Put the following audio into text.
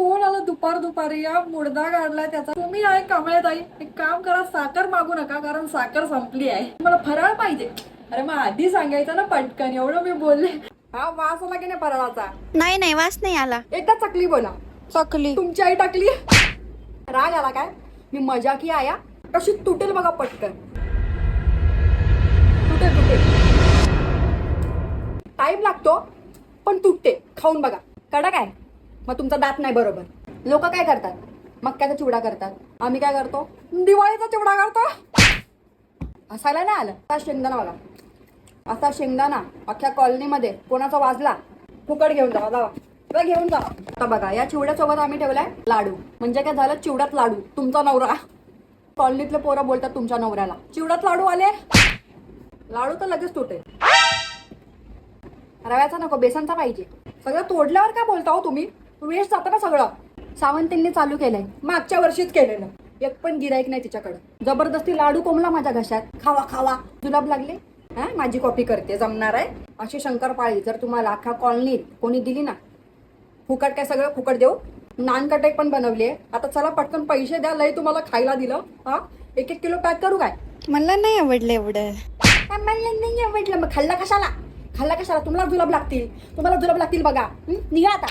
कोण आलं? दुपार दुपारी. या मुडदा काढलाय त्याचा. तुम्ही आहे कांबळे ताई एक काम करा साखर मागू नका कारण साखर संपली आहे. मला फराळ पाहिजे. अरे मग आधी सांगायचं ना पटकन एवढं मी बोलले. हा वास आला की नाही फराळाचा? नाही नाही वास नाही आला. एकदा चकली बोला चकली. तुमची आई टाकली? राग आला काय? मी मजा की आया कशी तुटेल बघा पटकन. तुटेल तुटेल. टाइम लागतो पण तुटते. खाऊन बघा. कडक आहे. मग तुमचा दात नाही बरोबर. लोक काय करतात? मक्याचा चिवडा करतात. आम्ही काय करतो? दिवाळीचा चिवडा करतो. हसायला नाही आलं. असा शेंगदाणा वाला. असा शेंगदाणा अख्ख्या कॉलनीमध्ये कोणाचा वाजला फुकट घेऊन जावा जावा. घेऊन जा आता बघा या चिवड्यासोबत आम्ही ठेवलाय लाडू. म्हणजे काय झालं? चिवड्यात लाडू. तुमचा नवरा. कॉलनीतले पोरं बोलतात तुमच्या नवऱ्याला. चिवड्यात लाडू आले? लाडू तर लगेच तुटेल रव्याचा नको बेसनचा पाहिजे. सगळं तोडल्यावर काय बोलता हो तुम्ही? वेस्ट जातं ना सगळं. सावंतींनी चालू केलंय. मागच्या वर्षीच केलेलं. एक पण गिराईक नाही तिच्याकडं. जबरदस्ती लाडू कोंबला माझ्या घशात. खावा खावा. जुलाब लागले? हा? माझी कॉपी करते. जमणार आहे? अशी शंकरपाळी जर तुम्हाला अख्खा कॉलनीत कोणी दिली ना फुकट काय सगळं फुकट देऊ? नान कटाई पण बनवली आहे. आता चला पटकन पैसे द्या. लय तुम्हाला खायला दिलं. हा? एक एक किलो पॅक करू काय? मला नाही आवडलं एवढं. मला नाही आवडलं. मग खाल्ला कशाला? खाल्ला कशाला? तुम्हाला जुलाब लागतील. तुम्हाला जुलाब लागतील बघा? निघा आता.